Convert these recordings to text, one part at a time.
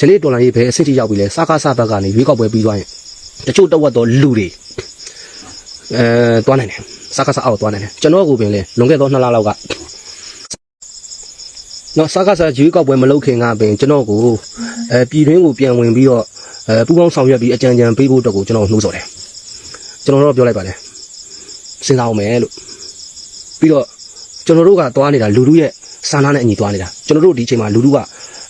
ယနေ့တော်လိုင်းရေးဘယ်အဆင့်ထိရောက်ပြီလဲစကားစဘက်ကနေရွေးကောက်ပွဲပြီးသွားရင်တချို့တဝက်သောလူတွေအဲတွားနိုင်တယ်စကားစအောက်တွားနိုင်တယ်ကျွန်တော်ကပင်လေလွန်ခဲ့သော2လလောက်ကနော်စကားစရွေးကောက်ပွဲမလုပ်ခင်ကပင်ကျွန်တော်ကိုအဲပြည်တွင်းကိုပြန်ဝင်ပြီးတော့အဲပူပေါင်းဆောင်ရွက်ပြီးအကြံဉာဏ်ပေးဖို့အတွက်ကိုကျွန်တော်နှိုးဆော်တယ်ကျွန်တော်တော့ပြောလိုက်ပါတယ်စဉ်းစားအောင်မယ်လို့ပြီးတော့ကျွန်တော်တို့ကတွားနေတာလူလူရဲ့စာနာနဲ့အညီတွားနေတာကျွန်တော်တို့ဒီအချိန်မှာလူလူက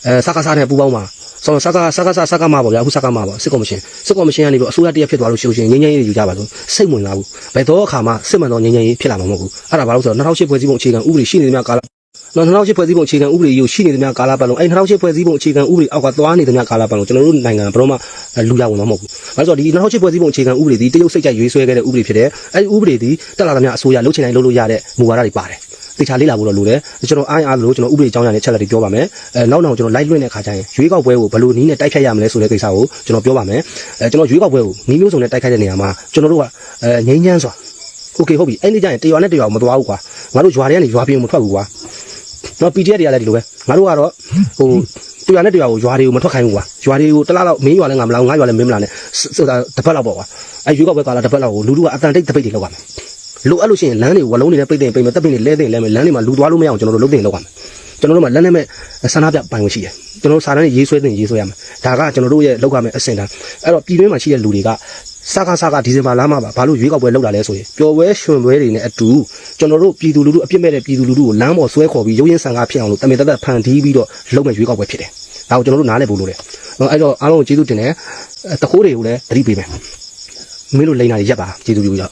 အဲစကားစနဲ့ပူပေါင်းမှာဆောစကားစကားစစကားမှာပေါ့ဗျာအခုစကားမှာပေါ့စစ်ကော်မရှင်စစ်ကော်မရှင်ကနေပြီးအစိုးရတရက်ဖြစ်သွားလို့ရှိလို့ရှိရင်ငင်းငင်းရေးယူကြပါလို့စိတ်ဝင်စားဘူးဘယ်တော့အခါမှစစ်မှန်သောငင်းငင်းရေးဖြစ်လာမှာမဟုတ်ဘူးအဲ့ဒါဘာလို့ဆိုတော့2008ဖွဲ့စည်းပုံအခြေခံဥပဒေရှိနေသမျှကာလနော်2008ဖွဲ့စည်းပုံအခြေခံဥပဒေကိုရှိနေသမျှကာလပတ်လုံးအဲ့2008ဖွဲ့စည်းပုံအခြေခံဥပဒေအောက်ကသွားနေသမျှကာလပတ်လုံးကျွန်တော်တို့နိုင်ငံဘယ်တော့မှလူရဝင်တော့မဟုတ်ဘူး။ဘာလို့ဆိုတော့ဒီ2008ဖွဲ့စည်းပုံအခြေခံဥပဒေဒီတရုတ်စိတ်ကြိုက်ရွေးဆွဲခဲ့တဲ့ဥပဒေဖြစ်တယ်။အဲ့ဒီဥပဒေဒီတက်လာသမျှအစိုးရလုပ်ချင်တိုင်းလုပ်လို့ရတဲ့မူဝါဒတွေပါတယ်။ တေချာလေးလာဖို့တော့လိုတယ်ကျွန်တော်အားအားလို့ကျွန်တော်ဥပဒေအကြောင်းအရာနဲ့ချက်လက်တွေပြောပါမယ်အဲနောက်နောက်ကျွန်တော် live လွှင့်တဲ့ခါကျရင်ရွေးကောက်ပွဲကိုဘယ်လိုနည်းနဲ့တိုက်ခိုက်ရမလဲဆိုတဲ့ကိစ္စကိုကျွန်တော်ပြောပါမယ်အဲကျွန်တော်ရွေးကောက်ပွဲကိုနည်းမျိုးစုံနဲ့တိုက်ခိုက်တဲ့နေရာမှာကျွန်တော်တို့ကအဲငိမ့်ချမ်းစွာโอเคဟုတ်ပြီအဲ့ဒီကျရင်တရွာနဲ့တရွာမသွားဘူးကွာငါတို့ရွာတွေကနေရွာပြင်မထွက်ဘူးကွာနော် PDF တွေကလည်းဒီလိုပဲငါတို့ကတော့ဟိုတရွာနဲ့တရွာကိုရွာတွေကိုမထွက်ခိုင်းဘူးကွာရွာတွေကိုတလားလောက်မင်းရွာလည်းငါမလာဘူးငါရွာလည်းမင်းမလာနဲ့ဆိုတာတစ်ပတ်လောက်ပေါ့ကွာအဲရွေးကောက်ပွဲကာလတစ်ပတ်လောက်ကိုလူလူကအတန်တိတ်တပိတ်တွေလောက်ပါမယ် လိုအပ်လို့ရှိရင်လမ်းတွေဝလုံးတွေနဲ့ပိတ်တင်ပိတ်မယ်တပ်ပိတ်တွေလဲတင်လဲမယ်လမ်းတွေမှာလူသွားလို့မရအောင်ကျွန်တော်တို့လုပ်တင်လုပ်ရမယ်ကျွန်တော်တို့မှာလက်နဲ့မဲ့ဆန္ဒပြပိုင်ဝင်ရှိတယ်ကျွန်တော်တို့စာတန်းတွေရေးဆွဲတင်ရေးဆွဲရမယ်ဒါကကျွန်တော်တို့ရဲ့လောက်ရမယ်အဆင့်တန်းအဲ့တော့ပြည်တွင်းမှာရှိတဲ့လူတွေကစကားစကားဒီဇင်ဘာလမှာပါဘာလို့ရွေးကောက်ပွဲလုပ်တာလဲဆိုရင်ပျော်ပွဲရွှင်ပွဲတွေနဲ့အတူကျွန်တော်တို့ပြည်သူလူထုအပြစ်မဲ့တဲ့ပြည်သူလူထုကိုလမ်းပေါ်ဆွဲခေါ်ပြီးရုပ်ရင်းဆန်ကားဖြစ်အောင်လို့တမင်တသက်ဖန်တီးပြီးတော့လုပ်မဲ့ရွေးကောက်ပွဲဖြစ်တယ်ဒါကိုကျွန်တော်တို့နားလည်ဖို့လိုတယ်အဲ့တော့အားလုံးကိုကျေးဇူးတင်တယ်တခိုးတွေကိုလည်းသတိပေးမယ်မင်းတို့လိန်နာတွေရက်ပါကျေးဇူးပြုကြ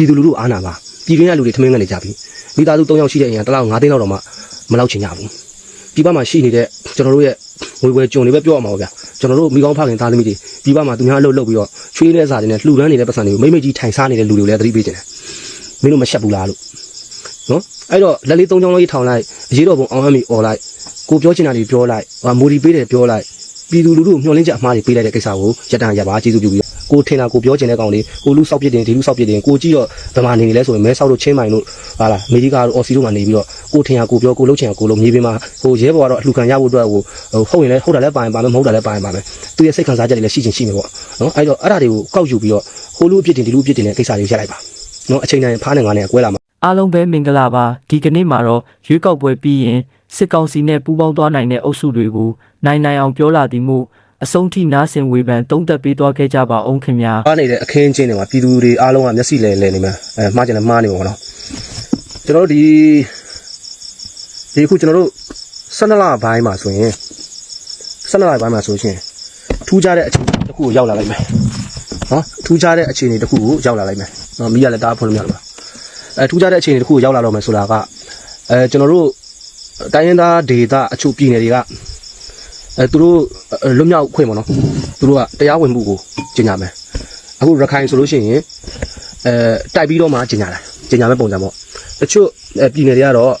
ပြည်သူလူထုအားနာပါပြည်တွင်းကလူတွေထမင်းကနေကြပြီမိသားစု၃ယောက်ရှိတဲ့အရင်တစ်လောက်၅သိန်းလောက်တော့မှမလောက်ချင်ကြဘူးပြည်ပမှာရှိနေတဲ့ကျွန်တော်တို့ရဲ့ငွေပွဲကြုံတွေပဲပြောရမှာပါဗျာကျွန်တော်တို့မိကောင်းဖခင်သားသမီးတွေပြည်ပမှာသူများအလုပ်လုပ်ပြီးတော့ချွေးတဲ့စာတွေနဲ့လှူဒန်းနေတဲ့ပတ်စံတွေကိုမိမ့်မိတ်ကြီးထိုင်စားနေတဲ့လူတွေကိုလည်းသတိပေးကြတယ်မင်းတို့မရှက်ဘူးလားလို့နော်အဲ့တော့လက်လေး၃ချောင်းလုံးကြီးထောင်လိုက်အရေးတော်ပုံအောင်အမီអော်လိုက်ကိုပြောချင်တာတွေပြောလိုက်ဟာမိုဒီပေးတယ်ပြောလိုက်ပြည်သူလူထုမျှော်လင့်ချက်အမှားတွေပေးလိုက်တဲ့ကိစ္စကိုရတန်ရပါကျေးဇူးပြုပြီး ကိုထင်တာကိုပြောချင်တဲ့ကောင်လေးကိုလူဆောက်ပြစ်တင်ဒီလူဆောက်ပြစ်တင်ကိုကြည့်တော့ဗမာနေနေလဲဆိုရင်မဲဆောက်တို့ချင်းမိုင်တို့ဟာလားအမေရိကတို့အော်စီတို့မှာနေပြီးတော့ကိုထင်တာကိုပြောကိုလှုပ်ချင်တာကိုလှုပ်မြေပြင်မှာဟိုရဲဘော်ကတော့အလှခံရဖို့အတွက်ဟိုဟုတ်ရင်လည်းဟုတ်တယ်လည်းပါရင်ပါမယ်မဟုတ်တယ်လည်းပါရင်ပါမယ်သူရဲ့စိတ်ခံစားချက်တွေလည်းရှိချင်ရှိမယ်ပေါ့နော်အဲ့တော့အဲ့ဒါတွေကိုကောက်ယူပြီးတော့ဟိုလူအပြစ်တင်ဒီလူအပြစ်တင်တဲ့ကိစ္စတွေကိုရက်လိုက်ပါနော်အချိန်တိုင်းဖားနေငါနဲ့ကွဲလာမှာအားလုံးပဲမင်္ဂလာပါဒီကနေ့မှာတော့ရွေးကောက်ပွဲပြီးရင်စစ်ကောင်စီနဲ့ပူးပေါင်းသွားနိုင်တဲ့အုပ်စုတွေကိုနိုင်နိုင်အောင်ပြောလာသည်မို့ အဆုံးထိနားဆင်ဝေဖန်တုံးသက်ပေးသွားခဲ့ကြပါအောင်ခင်ဗျာပါနေတဲ့အခင်းချင်းတွေမှာပြည်သူတွေအားလုံးကမျက်စိလဲလဲနေမှာအဲမှားကြတယ်မှားနေမှာပေါ့နော်ကျွန်တော်တို့ဒီဒီခုကျွန်တော်တို့12လပိုင်းမှာဆိုရင်12လပိုင်းမှာဆိုရှင်ထူးခြားတဲ့အခြေအနေတစ်ခုကိုရောက်လာလိုက်မယ်နော်ထူးခြားတဲ့အခြေအနေတစ်ခုကိုရောက်လာလိုက်မယ်နော်မိရလည်းတားဖွင့်လို့မရဘူးလားအဲထူးခြားတဲ့အခြေအနေတစ်ခုကိုရောက်လာတော့မယ်ဆိုတာကအဲကျွန်တော်တို့တိုင်းရင်းသားဒေသအချို့ပြည်နယ်တွေက အဲသူတို့လွတ်မြောက်ခွင့်ပေါ့နော်သူတို့ကတရားဝင်မှုကိုကျင့်ကြမယ်အခုရခိုင်ဆိုလို့ရှိရင်အဲတိုက်ပြီးတော့မှကျင့်ကြတာကျင့်ကြမယ်ပုံစံပေါ့တချို့အဲပြည်နယ်တွေကတော့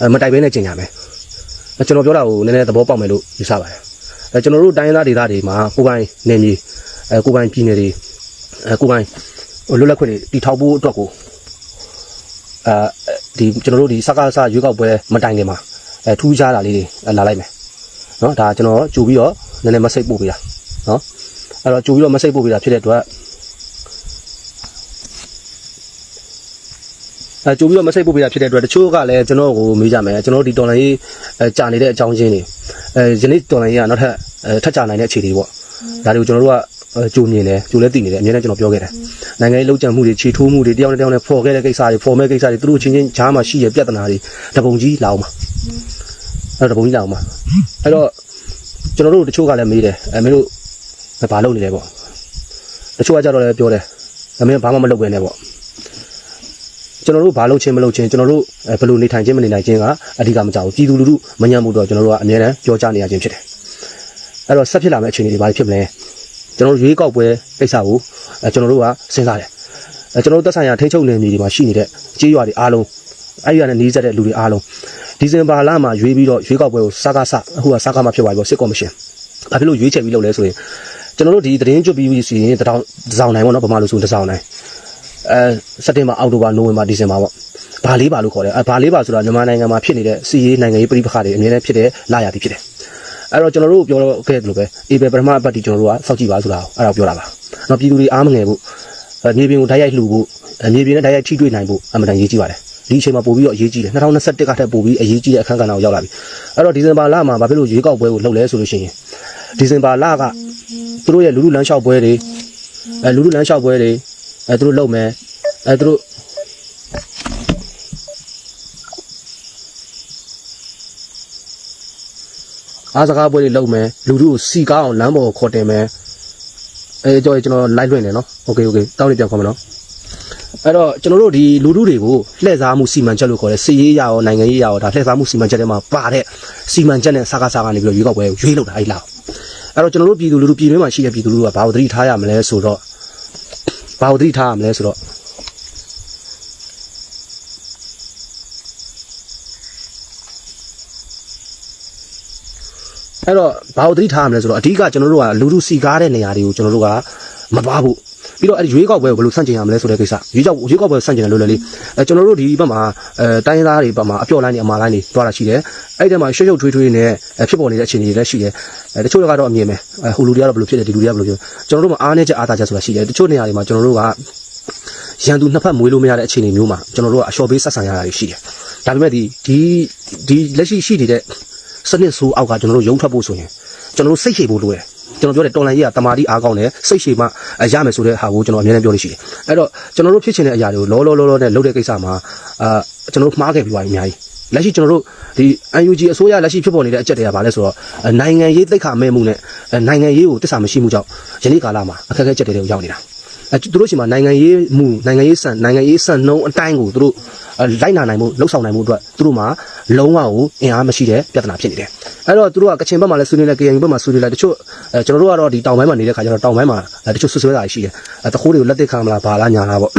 အဲမတိုက်ဘဲနဲ့ကျင့်ကြမယ်အဲကျွန်တော်ပြောတာကိုနည်းနည်းသဘောပေါက်မယ်လို့ယူဆပါတယ်အဲကျွန်တော်တို့တိုင်းရင်းသားဒေသတွေမှာကိုယ်ပိုင်နယ်မြေအဲကိုယ်ပိုင်ပြည်နယ်တွေအဲကိုယ်ပိုင်လွတ်လပ်ခွင့်တွေတည်ထောင်ဖို့အတွက်ကိုအဲဒီကျွန်တော်တို့ဒီစကားစရွေးကောက်ပွဲမတိုင်ခင်မှာအဲထူးခြားတာလေးတွေလာလိုက်မယ် နော်ဒါကျွန်တော်ကြိုပြီးတော့နည်းနည်းမစိတ်ပို့ပေးတာနော်အဲ့တော့ကြိုပြီးတော့မစိတ်ပို့ပေးတာဖြစ်တဲ့အတွက်အဲကြိုပြီးတော့မစိတ်ပို့ပေးတာဖြစ်တဲ့အတွက်တချို့ကလည်းကျွန်တော်ကိုမေးကြမယ်ကျွန်တော်ဒီတော်လိုင်းကြီးကြာနေတဲ့အကြောင်းချင်းတွေအဲယနေ့တော်လိုင်းကြီးကနောက်ထပ်ထပ်ကြာနိုင်တဲ့အခြေအနေပေါ့ဒါတွေကိုကျွန်တော်တို့ကကြိုမြင်တယ်ကြိုလည်းသိနေတယ်အများနဲ့ကျွန်တော်ပြောခဲ့တယ်နိုင်ငံရေးလှုပ်ကြံမှုတွေခြေထိုးမှုတွေတယောက်နဲ့တယောက်နဲ့ဖော်ခဲ့တဲ့ကိစ္စတွေဖော်မဲ့ကိစ္စတွေသူတို့ချင်းချင်းကြားမှာရှိရပြဿနာတွေတပုံကြီးလာအောင်ပါ အဲ့တော့တပုံကြီးလာအောင်ပါအဲ့တော့ကျွန်တော်တို့တချို့ကလည်းမေးတယ်အဲမင်းတို့ဘာလုပ်နေလဲပေါ့တချို့ကကြတော့လည်းပြောတယ်အမင်းဘာမှမလုပ်ပဲနဲ့ပေါ့ကျွန်တော်တို့ဘာလုပ်ချင်းမလုပ်ချင်းကျွန်တော်တို့အဲဘယ်လိုနေထိုင်ချင်းမနေနိုင်ချင်းကအဓိကမကြောက်ဘူးပြည်သူလူထုမညံ့မှုတော့ကျွန်တော်တို့ကအများနဲ့ပြောကြနေရခြင်းဖြစ်တယ်အဲ့တော့ဆက်ဖြစ်လာမယ့်အခြေအနေတွေဘာဖြစ်မလဲကျွန်တော်တို့ရွေးကောက်ပွဲကိစ္စကိုအဲကျွန်တော်တို့ကစဉ်းစားတယ်အဲကျွန်တော်တို့သက်ဆိုင်ရာထိန်းချုပ်နယ်မြေတွေမှာရှိနေတဲ့ကြေးရွာတွေအားလုံးအဲ့ဒီကနေနီးစပ်တဲ့လူတွေအားလုံး ဒီဇင်ဘာလမှာရွေးပြီးတော့ရွေးကောက်ပွဲကိုစကားစအခုကစကားမှဖြစ်သွားပြီပေါ့စစ်ကော်မရှင်။ဘာဖြစ်လို့ရွေးချယ်ပြီးလုပ်လဲဆိုရင်ကျွန်တော်တို့ဒီသတင်းကြွပြီးစီရင်တထောင်တစ်စောင်းနိုင်ပေါ့နော်ဗမာလူစုတစ်စောင်းနိုင်အဲစက်တင်ဘာအောက်တိုဘာနိုဝင်ဘာဒီဇင်ဘာပေါ့။ဘာလေးပါလို့ခေါ်တယ်။အဲဘာလေးပါဆိုတာမြန်မာနိုင်ငံမှာဖြစ်နေတဲ့စီးရေးနိုင်ငံရေးပြည်ပခါတွေအများနဲ့ဖြစ်တဲ့လာရသည်ဖြစ်တယ်။အဲ့တော့ကျွန်တော်တို့ပြောတော့ခဲ့တယ်လို့ပဲအေဘယ်ပထမအပတ်ဒီကျွန်တော်တို့ကစောက်ကြည့်ပါဆိုတာကိုအဲ့ဒါကိုပြောတာပါနော်ပြည်သူတွေအားမငယ်ဖို့အဲမြေပြင်ကိုဓာတ်ရိုက်လှူဖို့အဲမြေပြင်နဲ့ဓာတ်ရိုက်ထိတွေ့နိုင်ဖို့အမှန်တန်ရေးကြည့်ပါတယ် ဒီအချိန်မှာပို့ပြီးတော့အရေးကြီးတယ်2021ကထက်ပို့ပြီးအရေးကြီးတဲ့အခန်းကဏ္ဍကိုရောက်လာပြီအဲ့တော့ဒီဇင်ဘာလမှာဘာဖြစ်လို့ရွေးကောက်ပွဲကိုလုပ်လဲဆိုလို့ရှိရင်ဒီဇင်ဘာလကသူတို့ရဲ့လူလူလမ်းလျှောက်ပွဲတွေအဲလူလူလမ်းလျှောက်ပွဲတွေအဲသူတို့လုပ်မယ်အဲသူတို့ အားစကားပွဲတွေလုပ်မယ်လူတို့ကိုစီကားအောင်လမ်းပေါ်ကိုခေါ်တင်မယ်အဲကြောကျွန်တော်လိုက်လွှင့်နေနော်โอเคโอเคတောင်းနေပြန်ခေါ်မယ်နော် အဲ့တော့ကျွန်တော်တို့ဒီလူတို့တွေကိုလှည့်စားမှုစီမံချက်လို့ခေါ်တယ်စီရေးရရောနိုင်ငံရေးရရောဒါလှည့်စားမှုစီမံချက်တွေမှာပါတဲ့စီမံချက်နဲ့စကားစားကနေပြီးတော့ရွေးကောက်ပွဲကိုရွေးလို့တာအဲ့လောက်အဲ့တော့ကျွန်တော်တို့ပြည်သူလူထုပြည်တွင်းမှာရှိတဲ့ပြည်သူလူထုကဘာလို့သတိထားရမလဲဆိုတော့ဘာလို့သတိထားရမလဲဆိုတော့အဲ့တော့ဘာလို့သတိထားရမလဲဆိုတော့အဓိကကျွန်တော်တို့ကလူလူစီကားတဲ့နေရာတွေကိုကျွန်တော်တို့ကမသွားဘူး ပြီးတော့အဲ့ဒီရွေးကောက်ပွဲကိုဘယ်လိုဆန့်ကျင်ရမလဲဆိုတဲ့ကိစ္စရွေးကောက်ရွေးကောက်ပွဲဆန့်ကျင်တယ်လို့လေလေအဲကျွန်တော်တို့ဒီဘက်မှာအဲတိုင်းရင်းသားတွေဘက်မှာအပျော်လိုင်းတွေအမာလိုင်းတွေသွားတာရှိတယ်အဲ့ဒီထဲမှာရှုပ်ရှုပ်ထွေးထွေးနဲ့အဲဖြစ်ပေါ်နေတဲ့အခြေအနေတွေလည်းရှိတယ်အဲတချို့တွေကတော့အမြင်ပဲအဲဟိုလူတွေကတော့ဘယ်လိုဖြစ်တယ်ဒီလူတွေကဘယ်လိုဖြစ်ကျွန်တော်တို့မှာအားနည်းချက်အားသာချက်ဆိုတာရှိတယ်တချို့နေရာတွေမှာကျွန်တော်တို့ကရန်သူနှစ်ဖက်မွေးလို့မရတဲ့အခြေအနေမျိုးမှာကျွန်တော်တို့ကအလျှော်ပေးဆက်ဆံရတာတွေရှိတယ်ဒါပေမဲ့ဒီဒီဒီလက်ရှိရှိနေတဲ့စနစ်ဆိုးအောက်ကကျွန်တော်တို့ရုံထွက်ဖို့ဆိုရင်ကျွန်တော်တို့စိတ်ရှည်ဖို့လိုတယ် ကျွန်တော်ပြောတယ်တော်လန်ကြီးကတမာတိအားကောင်းတယ်စိတ်ရှည်မှအရမယ်ဆိုတဲ့ဟာကိုကျွန်တော်အများနဲ့ပြောလို့ရှိတယ်အဲ့တော့ကျွန်တော်တို့ဖြစ်ချင်တဲ့အရာတွေကိုလောလောလောလောနဲ့လုပ်တဲ့ကိစ္စမှာအာကျွန်တော်တို့မှားခဲ့ပြီးပါပြီအများကြီးလက်ရှိကျွန်တော်တို့ဒီ UNG အစိုးရလက်ရှိဖြစ်ပေါ်နေတဲ့အချက်တွေကဘာလဲဆိုတော့အဲနိုင်ငံရေးသိက္ခာမဲ့မှုနဲ့အဲနိုင်ငံရေးကိုတစ္ဆာမရှိမှုကြောင့်ယနေ့ကာလမှာအခက်အခဲချက်တွေကိုရောက်နေတာအဲသူတို့ရှိမှာနိုင်ငံရေးမှုနိုင်ငံရေးစံနိုင်ငံရေးစံနှုံးအတိုင်းကိုသူတို့အဲ လိုက်နာနိုင်မှုလှုပ်ဆောင်နိုင်မှုအတွက်သူတို့မှာလုံးဝကိုအင်အားမရှိတဲ့ပြဿနာဖြစ်နေတယ်အဲ့တော့သူတို့ကကချင်ဘက်မှာလည်းဆွေးနွေးတယ် KNU ဘက်မှာဆွေးနွေးတယ်တချို့အဲကျွန်တော်တို့ကတော့ဒီတောင်ပိုင်းမှာနေတဲ့ခါကျတော့တောင်ပိုင်းမှာအဲတချို့ဆွဆွဲတာရှိတယ်အဲတခိုးတွေကိုလက်သက်ခံမလားဘာလားညာလားပေါ့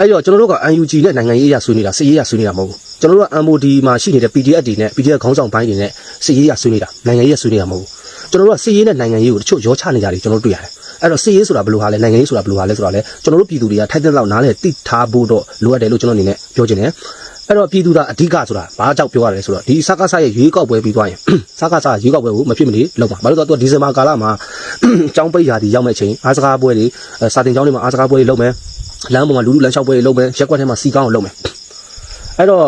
အဲ့တော့ကျွန်တော်တို့က UNG နဲ့နိုင်ငံရေးအရာဆွေးနေတာစစ်ရေးအရာဆွေးနေတာမဟုတ်ဘူးကျွန်တော်တို့က MOD မှာရှိနေတဲ့ PDF တွေနဲ့ PDF ခေါင်းဆောင်ပိုင်းတွေနဲ့စစ်ရေးအရာဆွေးနေတာနိုင်ငံရေးအရာဆွေးနေတာမဟုတ်ဘူးကျွန်တော်တို့ကစစ်ရေးနဲ့နိုင်ငံရေးကိုတချို့ရောချနေကြတယ်ကျွန်တော်တို့တွေ့ရတယ် အဲ့တော့စစ်ရေးဆိုတာဘယ်လိုဟာလဲနိုင်ငံရေးဆိုတာဘယ်လိုဟာလဲဆိုတာလဲကျွန်တော်တို့ပြည်သူတွေကထိုက်တဲ့လောက်နားလဲတိထားဖို့တော့လိုအပ်တယ်လို့ကျွန်တော်အနေနဲ့ပြောချင်တယ်အဲ့တော့ပြည်သူသားအဓိကဆိုတာဘာကြောင့်ပြောရလဲဆိုတော့ဒီစကားဆရဲ့ရွေးကောက်ပွဲပြီးသွားရင်စကားဆရွေးကောက်ပွဲကိုမဖြစ်မနေလုပ်ပါဘာလို့လဲဆိုတော့ဒီဇင်ဘာကာလမှာကျောင်းပိတ်ရာသီရောက်မဲ့ချိန်အားစကားပွဲတွေစာတင်ကျောင်းတွေမှာအားစကားပွဲတွေလုပ်မယ်လမ်းပေါ်မှာလူလူလမ်းလျှောက်ပွဲတွေလုပ်မယ်ရက်ကွက်ထဲမှာစီကောင်းအောင်လုပ်မယ်အဲ့တော့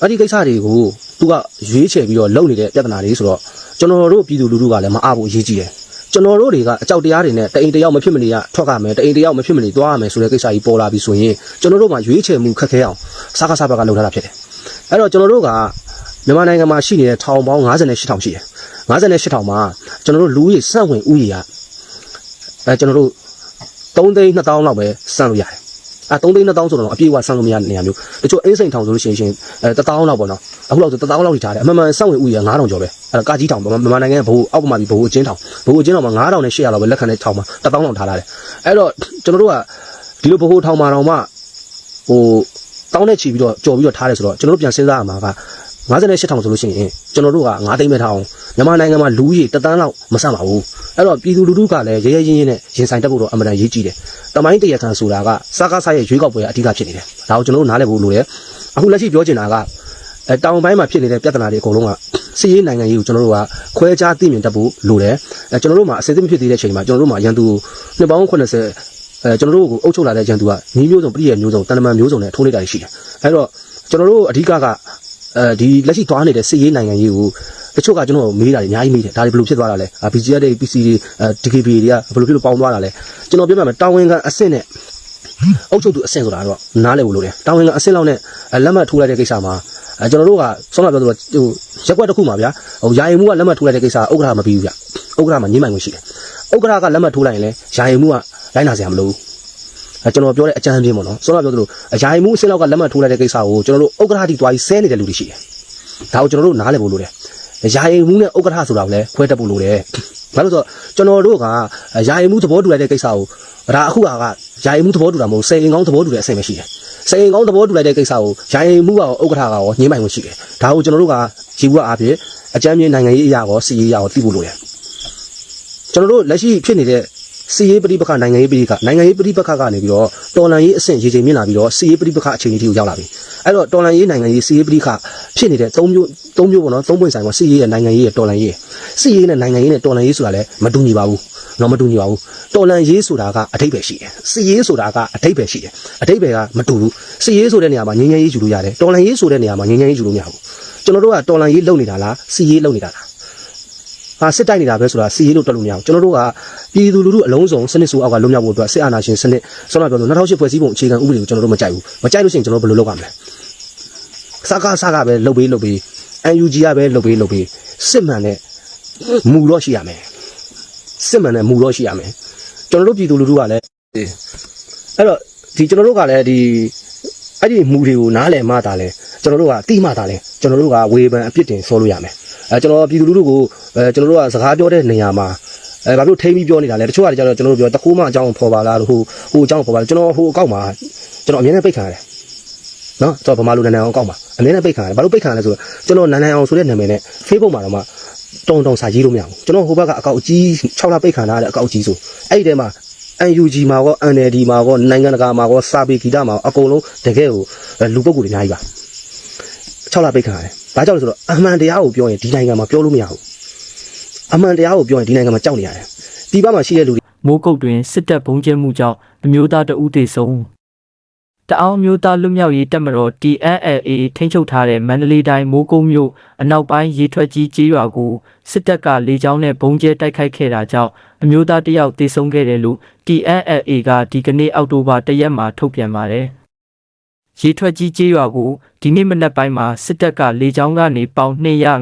အဲ့ဒီကိစ္စတွေကိုသူကရွေးချယ်ပြီးတော့လုပ်နေတဲ့ပြဿနာတွေဆိုတော့ကျွန်တော်တို့ပြည်သူလူထုကလည်းမအားဘူးအရေးကြီးတယ် ကျွန်တော်တို့တွေကအကြောက်တရားတွေနဲ့တအိမ်တယောက်မဖြစ်မနေရထွက်ရမယ်တအိမ်တယောက်မဖြစ်မနေသွားရမယ်ဆိုတဲ့ကိစ္စကြီးပေါ်လာပြီဆိုရင်ကျွန်တော်တို့မှရွေးချယ်မှုခက်ခဲအောင်စားကစားဘက်ကလုပ်ထားတာဖြစ်တယ်အဲ့တော့ကျွန်တော်တို့ကမြန်မာနိုင်ငံမှာရှိနေတဲ့ထောင်ပေါင်း58ထောင်ရှိတယ်58ထောင်မှာကျွန်တော်တို့လူဦးရေစန့်ဝင်ဦးရေကအဲကျွန်တော်တို့3သိန်း2000လောက်ပဲစန့်လို့ရတယ်အဲ3သိန်း2000ဆိုတော့အပြည့်အဝစန့်လို့မရတဲ့နေရာမျိုးတချို့အင်းစိန်ထောင်ဆိုလို့ရှိရင်အဲ1000လောက်ပေါ့နော် အခုလောက်ဆို1000လောက်ထိထားတယ်အမှန်မှန်စန့်ဝင်ဦးရေ9000ကျော်ပဲအဲကာကြီးထောင်မြန်မာနိုင်ငံဘိုးအောက်ပမာပြီးဘိုးအချင်းထောင်ဘိုးအချင်းထောင်မှာ9000နဲ့800လောက်ပဲလက်ခံတဲ့ထောင်မှာ1000လောက်ထားလာတယ်အဲ့တော့ကျွန်တော်တို့ကဒီလိုဘိုးထောင်မှာတော့မှဟိုတောင်းနဲ့ချီပြီးတော့ကြော်ပြီးတော့ထားတယ်ဆိုတော့ကျွန်တော်တို့ပြန်စဉ်းစားရမှာက58ထောင်ဆိုလို့ရှိရင်ကျွန်တော်တို့က9သိန်းပဲထားအောင်မြန်မာနိုင်ငံမှာလူကြီးတသန်းလောက်မဆန့်ပါဘူးအဲ့တော့ပြည်သူလူထုကလည်းရဲရဲရင်းရင်းနဲ့ရင်ဆိုင်တက်ဖို့တော့အမှန်တန်ရေးကြည့်တယ်တမိုင်းတရခံဆိုတာကစကားစားရဲ့ရွေးကောက်ပွဲကအဓိကဖြစ်နေတယ်ဒါကိုကျွန်တော်တို့နားလည်ဖို့လိုတယ်အခုလက်ရှိပြောချင်တာက အဲတောင်ပိုင်းမှာဖြစ်နေတဲ့ပြဿနာတွေအကုန်လုံးကစီးရေးနိုင်ငံရေးကိုကျွန်တော်တို့ကခွဲခြားသိမြင်တတ်ဖို့လိုတယ်အဲကျွန်တော်တို့မှာအစစ်အမဖြစ်သေးတဲ့အချိန်မှာကျွန်တော်တို့မှာရန်သူနှစ်ပေါင်း80အဲကျွန်တော်တို့ကိုအုပ်ချုပ်လာတဲ့ရန်သူကမျိုးမျိုးစုံပြည်ရဲ့မျိုးစုံတန်တမန်မျိုးစုံနဲ့ထိုးနေတာရှိတယ်အဲ့တော့ကျွန်တော်တို့အဓိကကအဲဒီလက်ရှိသွားနေတဲ့စီးရေးနိုင်ငံရေးကိုတချို့ကကျွန်တော်မေးတာတွေအများကြီးမေးတယ်ဒါတွေဘယ်လိုဖြစ်သွားတာလဲ BGR တွေ PC တွေ DKB တွေကဘယ်လိုဖြစ်လို့ပေါင်းသွားတာလဲကျွန်တော်ပြောပြမယ်တာဝန်ခံအဆင့်နဲ့အုပ်ချုပ်သူအဆင့်ဆိုတာတော့နားလည်ဖို့လိုတယ်တာဝန်ခံအဆင့်လောက်နဲ့လက်မှတ်ထိုးလိုက်တဲ့ကိစ္စမှာ အဲကျွန်တော်တို့ကဆောင်းလာပြောသလိုဟိုရက်ွက်တစ်ခုမှာဗျာဟိုယာယီမှုကလက်မှတ်ထိုးလိုက်တဲ့ကိစ္စဥက္ကဋ္ဌမပြီးဘူးဗျဥက္ကဋ္ဌမှာညှိမှန်ခွင့်ရှိတယ်ဥက္ကဋ္ဌကလက်မှတ်ထိုးလိုက်ရင်လည်းယာယီမှုကလိုက်နာစရာမလိုဘူးအဲကျွန်တော်ပြောတဲ့အကြမ်းပြင်းပေါ့နော်ဆောင်းလာပြောသလိုယာယီမှုအဆင့်လောက်ကလက်မှတ်ထိုးလိုက်တဲ့ကိစ္စကိုကျွန်တော်တို့ဥက္ကဋ္ဌတီတွားပြီးဆဲနေတဲ့လူတွေရှိတယ်ဒါကိုကျွန်တော်တို့နားလည်ဖို့လိုတယ်ယာယီမှုနဲ့ဥက္ကဋ္ဌဆိုတာကိုလည်းခွဲတတ်ဖို့လိုတယ်ဘာလို့ဆိုတော့ကျွန်တော်တို့ကယာယီမှုသဘောတူလိုက်တဲ့ကိစ္စကိုဒါအခုက ယာယီမှုသဘောတူတာမဟုတ်စေရင်ကောင်းသဘောတူတဲ့အဆင့်ပဲရှိတယ်စေရင်ကောင်းသဘောတူလိုက်တဲ့ကိစ္စကိုယာယီမှုကဥက္ကဋ္ဌကရောညှိမှန်ခွင့်ရှိတယ်ဒါကိုကျွန်တော်တို့ကជីဝအားဖြင့်အကြမ်းမြင့်နိုင်ငံရေးအရာရောစီရေးအရာရောသိဖို့လိုတယ်ကျွန်တော်တို့လက်ရှိဖြစ်နေတဲ့စီရေးပဋိပက္ခနိုင်ငံရေးပဋိပက္ခနိုင်ငံရေးပဋိပက္ခကနေပြီးတော့တော်လန်ရေးအဆင့်ရေချိန်မြင့်လာပြီးတော့စီရေးပဋိပက္ခအခြေအနေတွေကိုရောက်လာပြီအဲ့တော့တော်လန်ရေးနိုင်ငံရေးစီရေးပဋိပက္ခဖြစ်နေတဲ့၃မျိုး၃မျိုးပေါ့နော်၃ပွင့်ဆိုင်ပေါ့စီရေးရဲ့နိုင်ငံရေးရဲ့တော်လန်ရေးရဲ့စီရေးနဲ့နိုင်ငံရေးနဲ့တော်လန်ရေးဆိုတာလည်းမတူညီပါဘူး တော့မတူညီပါဘူးတော်လန်ရေးဆိုတာကအထိပ္ပယ်ရှိတယ်စီရေးဆိုတာကအထိပ္ပယ်ရှိတယ်အထိပ္ပယ်ကမတူဘူးစီရေးဆိုတဲ့နေရာမှာငြိမ်းချမ်းရေးယူလို့ရတယ်တော်လန်ရေးဆိုတဲ့နေရာမှာငြိမ်းချမ်းရေးယူလို့မရဘူးကျွန်တော်တို့ကတော်လန်ရေးလုပ်နေတာလားစီရေးလုပ်နေတာလားဟာစစ်တိုက်နေတာပဲဆိုတာစီရေးလို့တွက်လို့မရဘူးကျွန်တော်တို့ကပြည်သူလူထုအလုံးစုံစနစ်ဆိုအောက်ကလုံးမြောက်ဖို့အတွက်စစ်အာဏာရှင်စနစ်ဆောနာပြောလို့2008ဖွဲ့စည်းပုံအခြေခံဥပဒေကိုကျွန်တော်တို့မကြိုက်ဘူးမကြိုက်လို့ရှိရင်ကျွန်တော်တို့ဘယ်လိုလုပ်ရမလဲစကားစကားပဲလုပ်ပေးလုပ်ပေး UNG ကပဲလုပ်ပေးလုပ်ပေးစစ်မှန်တဲ့မူတော့ရှိရမယ် စစ်မှန်တဲ့မူတော့ရှိရမယ်ကျွန်တော်တို့ပြည်သူလူထုကလည်းအဲ့တော့ဒီကျွန်တော်တို့ကလည်းဒီအဲ့ဒီမူတွေကိုနားလည်မှသာလဲကျွန်တော်တို့ကတိမှသာလဲကျွန်တော်တို့ကဝေဖန်အပြစ်တင်ဆောလို့ရမယ်အဲကျွန်တော်ပြည်သူလူထုကိုအဲကျွန်တော်တို့ကစကားပြောတဲ့နေရာမှာအဲဘာလို့ထိမ့်ပြီးပြောနေတာလဲတချို့ကကြတော့ကျွန်တော်တို့ပြောတခိုးမအကြောင်းဖော်ပါလားဟိုဟိုအကြောင်းဖော်ပါလားကျွန်တော်ဟိုအကောက်မှာကျွန်တော်အမြဲတမ်းပိတ်ခံရတယ်နော်ကျွန်တော်ဗမာလူနန်းနန်းအောင်အကောက်မှာအမြဲတမ်းပိတ်ခံရတယ်ဘာလို့ပိတ်ခံရလဲဆိုတော့ကျွန်တော်နန်းနန်းအောင်ဆိုတဲ့နာမည်နဲ့ Facebook မှာတော့မှ တုံတုံစာရေးလို့မရဘူးကျွန်တော်ဟိုဘက်ကအကောက်အကြီး6လပိတ်ခံထားတဲ့အကောက်အကြီးဆိုအဲ့ဒီထဲမှာ UNG မှာကော NLD မှာကောနိုင်ငံတကာမှာကောစာပေဂီတမှာကောအကုန်လုံးတကယ်ကိုလူပုဂ္ဂိုလ်တွေအများကြီးပါ6လပိတ်ခံရတယ်ဘာကြောင့်လဲဆိုတော့အမှန်တရားကိုပြောရင်ဒီနိုင်ငံမှာပြောလို့မရဘူးအမှန်တရားကိုပြောရင်ဒီနိုင်ငံမှာကြောက်နေရတယ်ဒီဘက်မှာရှိတဲ့လူတွေမိုးကုတ်တွင်စစ်တပ်ဘုံကျဲမှုကြောင့်အမျိုးသားတဦးသေဆုံး တအောင်မျိုးသားလွတ်မြောက်ရေးတပ်မတော် TNLA ထိန်းချုပ်ထားတဲ့မန္တလေးတိုင်းမိုးကုတ်မြို့အနောက်ပိုင်းရေထွက်ကြီးကျေးရွာကိုစစ်တပ်ကလေကြောင်းနဲ့ဘုံကျဲတိုက်ခိုက်ခဲ့တာကြောင့်အမျိုးသားတစ်ယောက်သေဆုံးခဲ့တယ်လို့ TNLA ကဒီကနေ့အောက်တိုဘာ၁ရက်မှာထုတ်ပြန်ပါတယ်။ ရေထွက်ကြီးကျေးရွာကိုဒီနေ့မနက်ပိုင်းမှာစစ်တပ်ကလေကြောင်းကနေပေါင်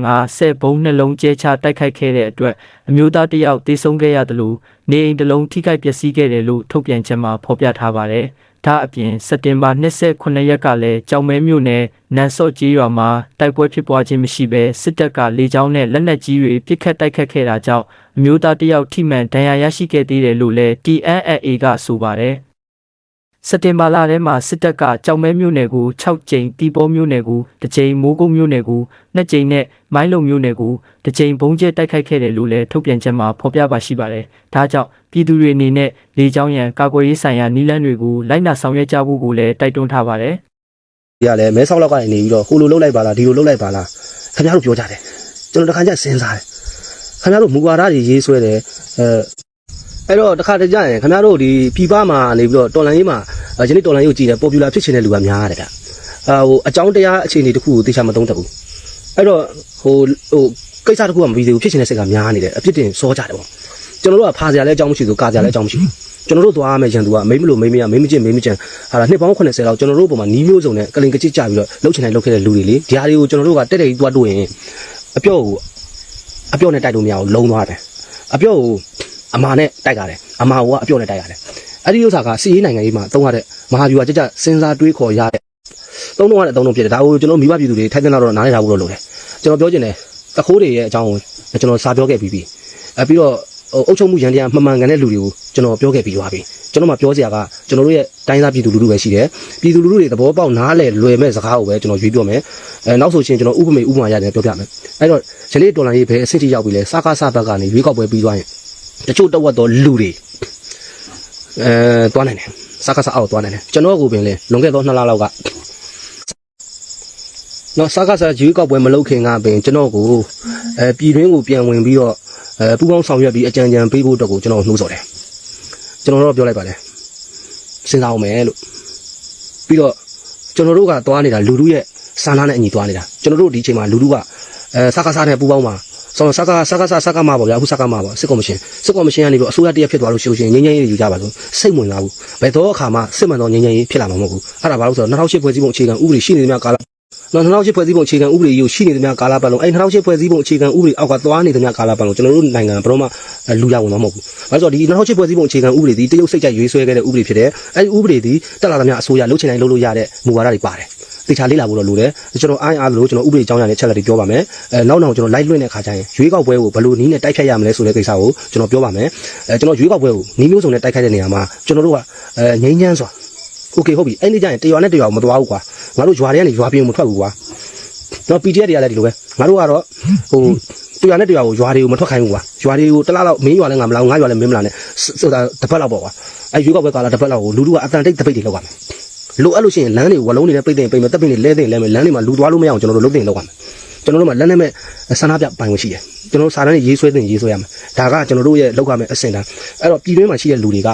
250ဘုံနှလုံးကျဲချတိုက်ခိုက်ခဲ့တဲ့အတွက်အမျိုးသားတစ်ယောက်သေဆုံးခဲ့ရတယ်လို့နေအိမ်တစ်လုံးထိခိုက်ပျက်စီးခဲ့တယ်လို့ထုတ်ပြန်ချက်မှာဖော်ပြထားပါတယ်။ဒါအပြင်စက်တင်ဘာ29ရက်ကလည်းကြောင်မဲမြို့နယ်နန်စော့ကြီးရွာမှာတိုက်ပွဲဖြစ်ပွားခြင်းမရှိဘဲစစ်တပ်ကလေကြောင်းနဲ့လက်နက်ကြီးတွေပစ်ခတ်တိုက်ခတ်ခဲ့တာကြောင့်အမျိုးသားတစ်ယောက်ထိမှန်ဒဏ်ရာရရှိခဲ့သေးတယ်လို့လည်း TNLA ကဆိုပါတယ်။ စက်တင်ဘာလထဲမှာစစ်တပ်ကကြောင်မဲမြို့နယ်ကို6ကြိမ်တီပေါ်မြို့နယ်ကိုတစ်ကြိမ်မိုးကုတ်မြို့နယ်ကို2ကြိမ်နဲ့မိုင်းလုံမြို့နယ်ကိုတစ်ကြိမ်ဘုံကျဲတိုက်ခိုက်ခဲ့တယ်လို့လည်းထုတ်ပြန်ချက်မှာဖော်ပြပါရှိပါတယ်။ဒါကြောင့်ပြည်သူတွေအနေနဲ့လေကြောင်းရန်ကာကွယ်ရေးဆိုင်ရာနည်းလမ်းတွေကိုလိုက်နာဆောင်ရွက်ကြဖို့ကိုလည်းတိုက်တွန်းထားပါတယ်။တွေကလည်းမဲဆောက်လောက်ကနေနေပြီးတော့ဟိုလိုလှုပ်လိုက်ပါလားဒီလိုလှုပ်လိုက်ပါလားခင်ဗျားတို့ပြောကြတယ်ကျွန်တော်တခါကျစဉ်းစားတယ်ခင်ဗျားတို့မူဝါဒတွေရေးဆွဲတယ်အဲ အဲ့တော့တခါတည်းကျရင်ခင်ဗျားတို့ဒီပြည်ပမှာနေပြီးတော့တော်လန်ရေးမှာယနေ့တော်လန်ရေးကိုကြည့်တယ်ပေါ်ပူလာဖြစ်ချင်တဲ့လူကများတယ်ဗျအာဟိုအကြောင်းတရားအခြေအနေတစ်ခုကိုသိချာမသုံးတတ်ဘူးအဲ့တော့ဟိုဟိုကိစ္စတစ်ခုကမပြီးသေးဘူးဖြစ်ချင်တဲ့စိတ်ကများနေတယ်အပြစ်တင်စောကြတယ်ပေါ့ကျွန်တော်တို့ကဖာစရာလည်းအကြောင်းမရှိဘူးကာစရာလည်းအကြောင်းမရှိဘူးကျွန်တော်တို့သွားရမယ်ရန်သူကမိမလို့မိမရမိမချင်းမိမချင်ဟာလားနှစ်ပေါင်း80လောက်ကျွန်တော်တို့ပုံမှာနီးမျိုးစုံနဲ့ကလင်ကချစ်ကြပြီးတော့လှုပ်ချင်တိုင်းလှုပ်ခဲ့တဲ့လူတွေလေဒီဟာတွေကိုကျွန်တော်တို့ကတက်တက်ကြီးသွားတို့ရင်အပြော့ကိုအပြော့နဲ့တိုက်လို့မရဘူးလုံးသွားတယ်အပြော့ကို အမာနဲ့တိုက်ရတယ်အမာကအပြော့နဲ့တိုက်ရတယ်အဲ့ဒီဥစ္စာကစီရေးနိုင်ငံရေးမှာသုံးရတဲ့မဟာဗျူဟာကြကြစဉ်းစားတွေးခေါ်ရတဲ့သုံးလုံးရတဲ့အသုံးလုံးဖြစ်တယ်ဒါကိုကျွန်တော်မိဘပြည်သူတွေထိုက်တဲ့တော့နားလည်ထားဖို့တော့လိုတယ်ကျွန်တော်ပြောချင်တယ်တခိုးတွေရဲ့အကြောင်းကိုကျွန်တော်စာပြောခဲ့ပြီးပြီအဲပြီးတော့ဟိုအုပ်ချုပ်မှုရန်တရားမှန်မှန်ကန်တဲ့လူတွေကိုကျွန်တော်ပြောခဲ့ပြီးသွားပြီကျွန်တော်မှပြောစရာကကျွန်တော်တို့ရဲ့တိုင်းသားပြည်သူလူထုပဲရှိတယ်ပြည်သူလူထုတွေသဘောပေါက်နားလည်လွယ်မဲ့စကားကိုပဲကျွန်တော်ရွေးပြောမယ်အဲနောက်ဆိုရှင်ကျွန်တော်ဥပမေဥပမာရတယ်ပြောပြမယ်အဲ့တော့ယနေ့ဒေါ်လာရေးပဲအဆင့်ထိရောက်ပြီလဲစကားစဘက်ကနေရွေးကောက်ပွဲပြီးသွားရင် တချို့တဝက်သောလူတွေအဲသွားနိုင်တယ်စကားစအောက်သွားနိုင်တယ်ကျွန်တော်ကိုပင်လဲလွန်ခဲ့သော2လလောက်ကနော်စကားစရွေးကောက်ပွဲမလုပ်ခင်ကပင်ကျွန်တော်ကိုအဲပြည်တွင်းကိုပြန်ဝင်ပြီးတော့အဲပူပေါင်းဆောင်ရွက်ပြီးအကြံဉာဏ်ပေးဖို့အတွက်ကိုကျွန်တော်နှိုးဆော်တယ်ကျွန်တော်တော့ပြောလိုက်ပါတယ်စဉ်းစားအောင်မယ်လို့ပြီးတော့ကျွန်တော်တို့ကသွားနေတာလူလူရဲ့စာနာနဲ့အညီသွားနေတာကျွန်တော်တို့ဒီအချိန်မှာလူလူကအဲစကားစနဲ့ပူပေါင်းမှာ ဆိုတော့စကားစကားစစကားမှာပေါ့ဗျာအခုစကားမှာပေါ့စစ်ကော်မရှင်စစ်ကော်မရှင်ကနေပြီးအစိုးရတရက်ဖြစ်သွားလို့ရှိလို့ရှိရင်ငင်းငင်းရေးယူကြပါလို့စိတ်ဝင်စားဘူးဘယ်တော့အခါမှစစ်မှန်သောငင်းငင်းရေးဖြစ်လာမှာမဟုတ်ဘူးအဲ့ဒါဘာလို့ဆိုတော့2008ဖွဲ့စည်းပုံအခြေခံဥပဒေရှိနေသမျှကာလနော်2008ဖွဲ့စည်းပုံအခြေခံဥပဒေကြီးကိုရှိနေသမျှကာလပတ်လုံးအဲ့2008ဖွဲ့စည်းပုံအခြေခံဥပဒေအောက်ကသွားနေသမျှကာလပတ်လုံးကျွန်တော်တို့နိုင်ငံဘယ်တော့မှလူရဝင်တော့မဟုတ်ဘူး။ဘာလို့ဆိုတော့ဒီ2008ဖွဲ့စည်းပုံအခြေခံဥပဒေဒီတရုတ်စိတ်ကြိုက်ရွေးဆွဲခဲ့တဲ့ဥပဒေဖြစ်တယ်။အဲ့ဒီဥပဒေဒီတက်လာသမျှအစိုးရလှုပ်ချင်တိုင်းလှုပ်လို့ရတဲ့မူဝါဒတွေပါတယ်။ တေချာလေးလာဖို့တော့လိုတယ်။ကျွန်တော်အားအားလို့ကျွန်တော်ဥပဒေအကြောင်းအရာနဲ့ချက်လက်တွေပြောပါမယ်။အဲနောက်နောက်ကျွန်တော် live လွှင့်တဲ့ခါကျရင်ရွေးကောက်ပွဲကိုဘယ်လိုနည်းနဲ့တိုက်ခိုက်ရမလဲဆိုတဲ့ကိစ္စကိုကျွန်တော်ပြောပါမယ်။အဲကျွန်တော်ရွေးကောက်ပွဲကိုနည်းမျိုးစုံနဲ့တိုက်ခိုက်တဲ့နေရာမှာကျွန်တော်တို့ကအဲငိမ့်ချမ်းစွာโอเคဟုတ်ပြီအဲ့ဒီကျရင်တရွာနဲ့တရွာကိုမသွားဘူးကွာငါတို့ရွာတွေကနေရွာပြင်မထွက်ဘူးကွာတော့ PDF တွေကလည်းဒီလိုပဲငါတို့ကတော့ဟို တရားနဲ့တရားကိုရွာတွေကိုမထွက်ခိုင်းဘူးကွာရွာတွေကိုတစ်လားလောက်မင်းရွာလည်းငါမလားငါရွာလည်းမင်းမလားနဲ့ဆိုတာတစ်ပတ်လောက်ပေါ့ကွာအဲရွေးကောက်ပွဲကာလတစ်ပတ်လောက်ကိုလူလူကအတန်တိတ်တပိတ်တွေလောက်ရမယ် လိုအပ်လို့ရှိရင်လမ်းတွေဝလုံးတွေနဲ့ပိတ်တင်ပိတ်မယ်တပ်ပိတ်တွေလဲတင်လဲမယ်လမ်းတွေမှာလူသွားလို့မရအောင်ကျွန်တော်တို့လုပ်တင်လောက်ရမယ်ကျွန်တော်တို့မှာလက်နဲ့မဲ့ဆန္ဒပြပိုင်ဝင်ရှိတယ်ကျွန်တော်တို့စာတန်းတွေရေးဆွဲတင်ရေးဆွဲရမယ်ဒါကကျွန်တော်တို့ရဲ့လောက်ရမယ်အဆင့်တန်းအဲ့တော့ပြည်တွင်းမှာရှိတဲ့လူတွေက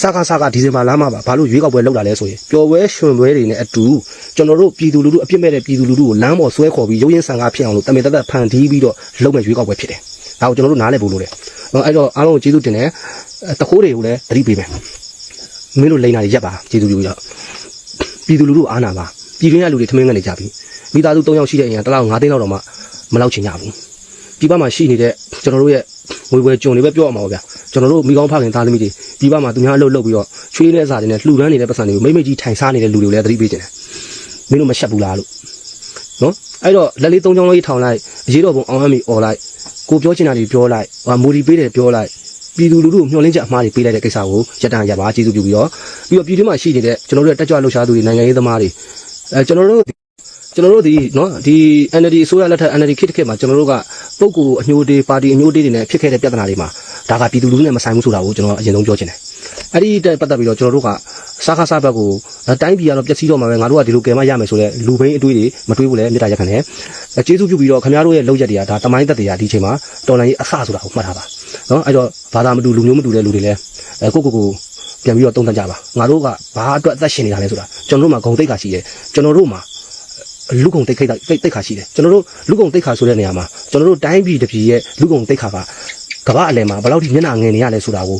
စကားစကားဒီဇင်ဘာလမှာပါဘာလို့ရွေးကောက်ပွဲလောက်တာလဲဆိုရင်ပျော်ပွဲရွှင်ပွဲတွေနဲ့အတူကျွန်တော်တို့ပြည်သူလူထုအပြစ်မဲ့တဲ့ပြည်သူလူထုကိုလမ်းပေါ်ဆွဲခေါ်ပြီးရုပ်ရင်းဆန်ကားဖြစ်အောင်လို့တမင်တသက်ဖန်တီးပြီးတော့လုပ်မဲ့ရွေးကောက်ပွဲဖြစ်တယ်ဒါကိုကျွန်တော်တို့နားလည်ဖို့လိုတယ်အဲ့တော့အားလုံးကိုကျေးဇူးတင်တယ်တခိုးတွေကိုလည်းသတိပေးမယ်မင်းတို့လိန်နာတွေရက်ပါကျေးဇူးပြုကြ ပြည်သူလူထုအားနာပါပြည်တွင်းကလူတွေထမင်းငတ်နေကြပြီမိသားစု၃ယောက်ရှိတဲ့အရင်တစ်လောက်၅သိန်းလောက်တော့မှမလောက်ချင်ကြဘူးပြည်ပမှာရှိနေတဲ့ကျွန်တော်တို့ရဲ့ငွေပွဲကြုံတွေပဲပြောရမှာပါဗျာကျွန်တော်တို့မိကောင်းဖခင်သားသမီးတွေပြည်ပမှာသူများအလုပ်လုပ်ပြီးတော့ချွေးတဲ့စာတွေနဲ့လှူဒန်းနေတဲ့ပတ်စံတွေကိုမိမ့်မိတ်ကြီးထိုင်စားနေတဲ့လူတွေကိုလည်းသတိပေးကြတယ်မင်းတို့မရှက်ဘူးလားလို့နော်အဲ့တော့လက်လေး၃ချောင်းလေးထောင်လိုက်အရေးတော်ပုံအောင်ရမီអော်လိုက်ကိုပြောချင်တာတွေပြောလိုက်ဟာမူဒီပေးတယ်ပြောလိုက် ပြည်သူလူထုမျှော်လင့်ချက်အမှားတွေပေးလိုက်တဲ့ကိစ္စကိုရက်တန်ရက်ပါကျေးဇူးပြုပြီးတော့ပြီးတော့ပြည်တွင်းမှာရှိနေတဲ့ကျွန်တော်တို့ရဲ့တက်ကြွလှုပ်ရှားသူတွေနိုင်ငံရေးသမားတွေအဲကျွန်တော်တို့ကျွန်တော်တို့ဒီနော်ဒီ NLD အစိုးရလက်ထက် NLD ခေတ်တစ်ခေတ်မှာကျွန်တော်တို့ကပုံကူအညိုတေးပါတီအညိုတေးတွေနဲ့ဖြစ်ခဲ့တဲ့ပြဿနာတွေမှာဒါကပြည်သူလူထုနဲ့မဆိုင်ဘူးဆိုတာကိုကျွန်တော်အရင်ဆုံးပြောချင်တယ်အဲ့ဒီတက်ပတ်သက်ပြီးတော့ကျွန်တော်တို့ကစားခါစားဘက်ကိုတိုင်းပြည်ကတော့ပျက်စီးတော့မှာပဲငါတို့ကဒီလိုကယ်မရမယ်ဆိုတော့လူဘိန်းအတွေးတွေမတွေးဘူးလေမြေတားရက်ခံတယ်ကျေးဇူးပြုပြီးတော့ခင်ဗျားတို့ရဲ့လောက်ရက်တွေကဒါတမိုင်းသက်တွေကဒီအချိန်မှာတော်လိုင်းကြီးအဆဆိုတာကိုမှတ်ထားပါ နော်အဲ့တော့ဘာသာမတူလူမျိုးမတူတဲ့လူတွေလည်းအဲကိုကိုကိုပြန်ပြီးတော့တုံ့တက်ကြပါငါတို့ကဘာအတွက်အသက်ရှင်နေတာလဲဆိုတာကျွန်တော်တို့မှာဂုံတိတ်ခါရှိတယ်ကျွန်တော်တို့မှာလူကုံတိတ်ခိတ်တိတ်တိတ်ခါရှိတယ်ကျွန်တော်တို့လူကုံတိတ်ခါဆိုတဲ့နေရာမှာကျွန်တော်တို့တိုင်းပြည်တစ်ပြည်ရဲ့လူကုံတိတ်ခါကကမ္ဘာအလယ်မှာဘယ်လောက်ထိမျက်နှာငယ်နေရလဲဆိုတာကို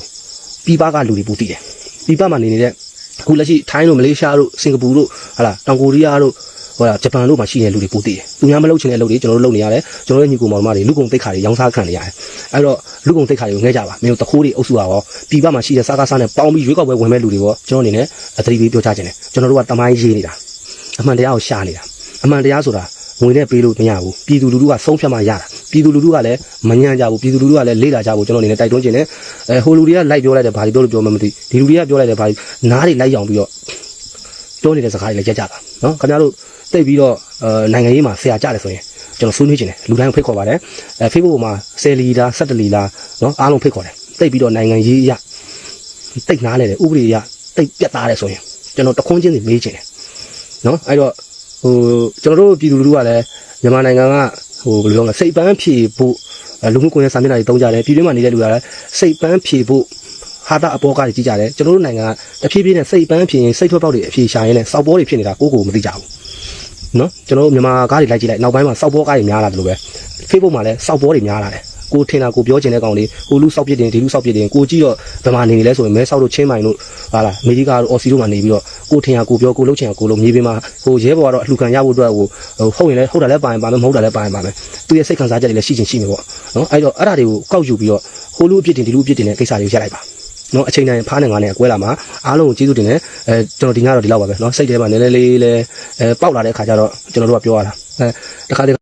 ပြည်ပကလူတွေပူတည်တယ်ပြည်ပမှာနေနေတဲ့အခုလက်ရှိထိုင်းတို့မလေးရှားတို့စင်ကာပူတို့ဟာလာတောင်ကိုရီးယားတို့ ဟိုလာဂျပန်တို့မှာရှိနေတဲ့လူတွေပူတည်တယ်သူများမလုပ်ချင်တဲ့လုပ်တွေကျွန်တော်တို့လုပ်နေရတယ်ကျွန်တော်တို့ညီကိုမောင်မတွေလူကုံတိတ်ခါတွေရောင်းစားခံနေရတယ်အဲ့တော့လူကုံတိတ်ခါတွေကိုငဲကြပါမင်းတို့တခိုးတွေအုပ်စုပါရောပြည်ပမှာရှိတဲ့စားကားစားနဲ့ပေါင်းပြီးရွေးကောက်ပွဲဝင်မဲ့လူတွေရောကျွန်တော်အနေနဲ့အသတိပေးပြောချခြင်းတယ်ကျွန်တော်တို့ကတမိုင်းရေးနေတာအမှန်တရားကိုရှာနေတာအမှန်တရားဆိုတာငွေနဲ့ပေးလို့မရဘူးပြည်သူလူထုကဆုံးဖြတ်မှရတာပြည်သူလူထုကလည်းမညံ့ကြဘူးပြည်သူလူထုကလည်းလေ့လာကြဘူးကျွန်တော်အနေနဲ့တိုက်တွန်းခြင်းတယ်အဲဟိုလူတွေကလိုက်ပြောလိုက်တယ်ဘာတွေပြောလို့ပြောမှမသိဒီလူတွေကပြောလိုက်တယ်ဘာတွေနားတွေလိုက်ရောင်ပြီးတော့ပြောနေတဲ့စကားတွေလည်းရက်ကြတာနော်ခင်ဗျားတို့ တိတ်ပြီးတော့အဲနိုင်ငံရေးမှာဆရာကြတယ်ဆိုရင်ကျွန်တော်ဆွေးနွေးခြင်းတယ်လူတိုင်းဖိတ်ခေါ်ပါတယ်အဲ Facebook မှာ10လီလား17လီလားနော်အားလုံးဖိတ်ခေါ်တယ်တိတ်ပြီးတော့နိုင်ငံရေးအရတိတ်နားလဲတယ်ဥပဒေအရတိတ်ပြတ်သားတယ်ဆိုရင်ကျွန်တော်တခွန်းချင်းစီမေးခြင်းတယ်နော်အဲ့တော့ဟိုကျွန်တော်တို့ပြည်သူလူထုကလည်းမြန်မာနိုင်ငံကဟိုဘယ်လိုလဲစိတ်ပန်းဖြေဖို့အဲလူမှုကွန်ရက်စာမျက်နှာတွေတုံးကြတယ်ပြည်တွင်းမှာနေတဲ့လူကလည်းစိတ်ပန်းဖြေဖို့ဟာတာအပေါ်ကားကြီးကြတယ်ကျွန်တော်တို့နိုင်ငံကတဖြည်းဖြည်းနဲ့စိတ်ပန်းဖြေရင်စိတ်ထွက်ပေါက်တွေအဖြေရှာရင်းနဲ့စောက်ပေါ်တွေဖြစ်နေတာကိုယ့်ကိုယ်မသိကြဘူး နော်ကျွန်တော်တို့မြန်မာကားတွေလိုက်ကြည့်လိုက်နောက်ပိုင်းမှာစောက်ပေါ်ကားတွေများလာတယ်လို့ပဲ Facebook မှာလည်းစောက်ပေါ်တွေများလာတယ်ကိုထင်တာကိုပြောချင်တဲ့ကောင်လေးဟိုလူစောက်ပြစ်တင်ဒီလူစောက်ပြစ်တင်ကိုကြည့်တော့ဗမာနေနေလဲဆိုရင်မဲဆောက်တို့ချင်းမိုင်တို့ဟာလားအမေရိကတို့အော်စီတို့မှာနေပြီးတော့ကိုထင်တာကိုပြောကိုလှုပ်ချင်တာကိုလှုပ်မြေပြင်မှာဟိုရဲဘော်ကတော့အလှခံရဖို့အတွက်ဟိုဟုတ်ရင်လည်းဟုတ်တာလည်းပါရင်ပါမယ်မဟုတ်တာလည်းပါရင်ပါမယ်သူရဲ့စိတ်ခံစားချက်တွေလည်းရှိချင်ရှိမယ်ပေါ့နော်အဲ့တော့အဲ့ဒါတွေကိုကောက်ယူပြီးတော့ဟိုလူအပြစ်တင်ဒီလူအပြစ်တင်တဲ့ကိစ္စတွေကိုရက်လိုက်ပါ နော်အချိန်တိုင်းဖားနေငါနဲ့ကွဲလာမှာအားလုံးကိုကျေးဇူးတင်တယ်အဲကျွန်တော်ဒီညတော့ဒီလောက်ပါပဲနော်စိတ်ထဲမှာနည်းနည်းလေးလဲအဲပေါက်လာတဲ့ခါကျတော့ကျွန်တော်တို့ကပြောရတာအဲတခါတည်း